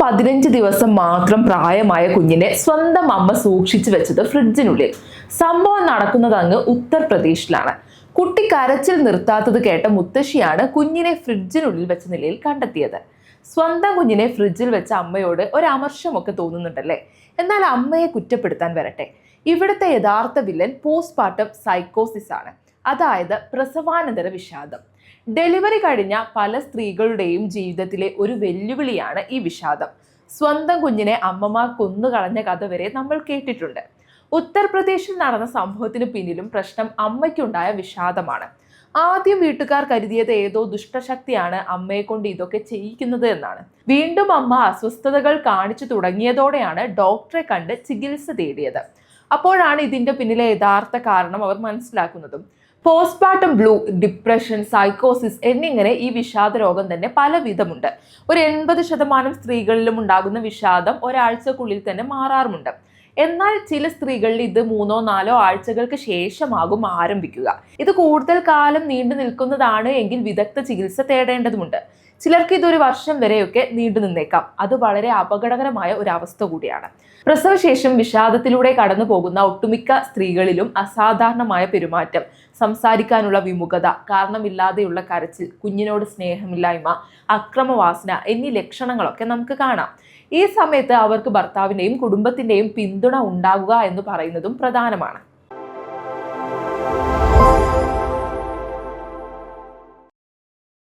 പതിനഞ്ച് ദിവസം മാത്രം പ്രായമായ കുഞ്ഞിനെ സ്വന്തം അമ്മ സൂക്ഷിച്ചു വെച്ചത് ഫ്രിഡ്ജിനുള്ളിൽ. സംഭവം നടക്കുന്നത് അങ്ങ് ഉത്തർപ്രദേശിലാണ്. കുട്ടി കരച്ചിൽ നിർത്താത്തത് കേട്ട മുത്തശ്ശിയാണ് കുഞ്ഞിനെ ഫ്രിഡ്ജിനുള്ളിൽ വെച്ച നിലയിൽ കണ്ടെത്തിയത്. സ്വന്തം കുഞ്ഞിനെ ഫ്രിഡ്ജിൽ വെച്ച അമ്മയോട് ഒരു അമർഷമൊക്കെ തോന്നുന്നുണ്ടല്ലേ? എന്നാൽ അമ്മയെ കുറ്റപ്പെടുത്താൻ വരട്ടെ. ഇവിടുത്തെ യഥാർത്ഥ വില്ലൻ പോസ്റ്റ്മോർട്ടം സൈക്കോസിസ് ആണ് അതായത് പ്രസവാനന്തര വിഷാദം. ഡെലിവറി കഴിഞ്ഞ പല സ്ത്രീകളുടെയും ജീവിതത്തിലെ ഒരു വെല്ലുവിളിയാണ് ഈ വിഷാദം. സ്വന്തം കുഞ്ഞിനെ അമ്മമാർ കൊന്നുകളഞ്ഞ കഥ വരെ നമ്മൾ കേട്ടിട്ടുണ്ട്. ഉത്തർപ്രദേശിൽ നടന്ന സംഭവത്തിന് പിന്നിലും പ്രശ്നം അമ്മയ്ക്കുണ്ടായ വിഷാദമാണ്. ആദ്യം വീട്ടുകാർ കരുതിയത് ഏതോ ദുഷ്ടശക്തിയാണ് അമ്മയെ കൊണ്ട് ഇതൊക്കെ ചെയ്യിക്കുന്നത് എന്നാണ്. വീണ്ടും അമ്മ അസ്വസ്ഥതകൾ കാണിച്ചു തുടങ്ങിയതോടെയാണ് ഡോക്ടറെ കണ്ട് ചികിത്സ തേടിയത്. അപ്പോഴാണ് ഇതിന്റെ പിന്നിലെ യഥാർത്ഥ കാരണം അവർ മനസ്സിലാക്കുന്നതും. പോസ്റ്റ്മോർട്ടം ബ്ലൂ ഡിപ്രഷൻ സൈക്കോസിസ് എന്നിങ്ങനെ ഈ വിഷാദ രോഗം തന്നെ പലവിധമുണ്ട്. ഒരു എൺപത് ശതമാനം സ്ത്രീകളിലും ഉണ്ടാകുന്ന വിഷാദം ഒരാഴ്ചക്കുള്ളിൽ തന്നെ മാറാറുമുണ്ട്. എന്നാൽ ചില സ്ത്രീകളിൽ ഇത് മൂന്നോ നാലോ ആഴ്ചകൾക്ക് ശേഷമാകും ആരംഭിക്കുക. ഇത് കൂടുതൽ കാലം നീണ്ടു നിൽക്കുന്നതാണ് എങ്കിൽ വിദഗ്ധ ചികിത്സ തേടേണ്ടതുണ്ട് ചിലർക്ക് ഇതൊരു വർഷം വരെയൊക്കെ നീണ്ടു നിന്നേക്കാം. അത് വളരെ അപകടകരമായ ഒരു അവസ്ഥ കൂടിയാണ്. പ്രസവശേഷം വിഷാദത്തിലൂടെ കടന്നു പോകുന്ന ഒട്ടുമിക്ക സ്ത്രീകളിലും അസാധാരണമായ പെരുമാറ്റം സംസാരിക്കാനുള്ള വിമുഖത കാരണമില്ലാതെയുള്ള കരച്ചിൽ കുഞ്ഞിനോട് സ്നേഹമില്ലായ്മ അക്രമവാസന എന്നീ ലക്ഷണങ്ങളൊക്കെ നമുക്ക് കാണാം. ഈ സമയത്ത് അവർക്ക് ഭർത്താവിന്റെയും കുടുംബത്തിന്റെയും പിന്തുണ ഉണ്ടാകുക എന്ന് പറയുന്നതും പ്രധാനമാണ്.